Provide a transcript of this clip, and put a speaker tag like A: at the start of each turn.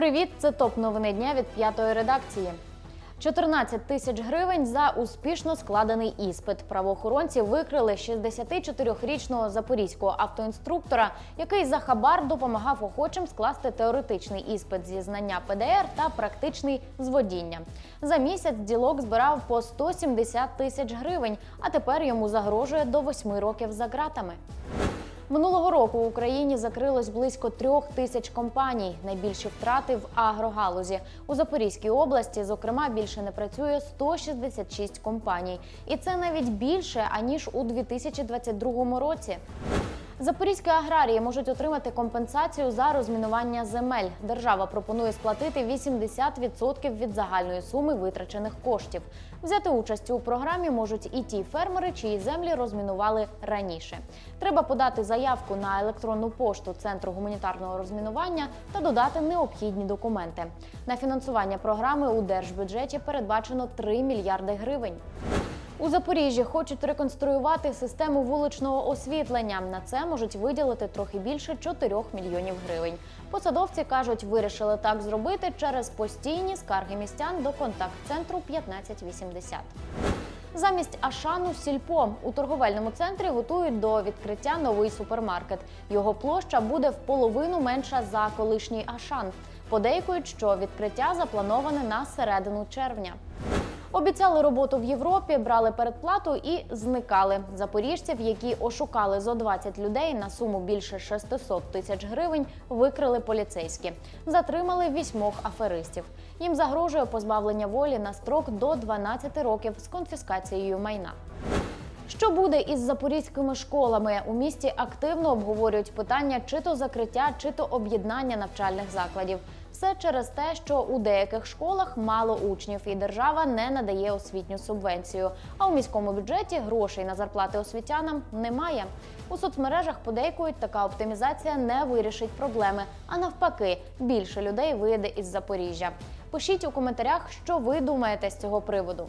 A: Привіт, це топ новини дня від п'ятої редакції. 14 тисяч гривень за успішно складений іспит. Правоохоронці викрили 64-річного запорізького автоінструктора, який за хабар допомагав охочим скласти теоретичний іспит зі знання ПДР та практичний з водіння. За місяць ділок збирав по 170 тисяч гривень, а тепер йому загрожує до 8 років за ґратами. Минулого року в Україні закрилось близько трьох тисяч компаній. Найбільші втрати в агрогалузі. У Запорізькій області, зокрема, більше не працює 166 компаній. І це навіть більше, аніж у 2022 році. Запорізькі аграрії можуть отримати компенсацію за розмінування земель. Держава пропонує сплатити 80% від загальної суми витрачених коштів. Взяти участь у програмі можуть і ті фермери, чиї землі розмінували раніше. Треба подати заявку на електронну пошту Центру гуманітарного розмінування та додати необхідні документи. На фінансування програми у держбюджеті передбачено 3 мільярди гривень. У Запоріжжі хочуть реконструювати систему вуличного освітлення. На це можуть виділити трохи більше 4 мільйонів гривень. Посадовці кажуть, вирішили так зробити через постійні скарги містян до контакт-центру 1580. Замість Ашану Сільпо у торговельному центрі готують до відкриття новий супермаркет. Його площа буде в половину менша за колишній Ашан. Подейкують, що відкриття заплановане на середину червня. Обіцяли роботу в Європі, брали передплату і зникали. Запоріжців, які ошукали зо 20 людей на суму більше 600 тисяч гривень, викрили поліцейські. Затримали вісьмох аферистів. Їм загрожує позбавлення волі на строк до 12 років з конфіскацією майна. Що буде із запорізькими школами? У місті активно обговорюють питання чи то закриття, чи то об'єднання навчальних закладів. Все через те, що у деяких школах мало учнів, і держава не надає освітню субвенцію. А у міському бюджеті грошей на зарплати освітянам немає. У соцмережах подейкують, така оптимізація не вирішить проблеми, а навпаки, більше людей виїде із Запоріжжя. Пишіть у коментарях, що ви думаєте з цього приводу.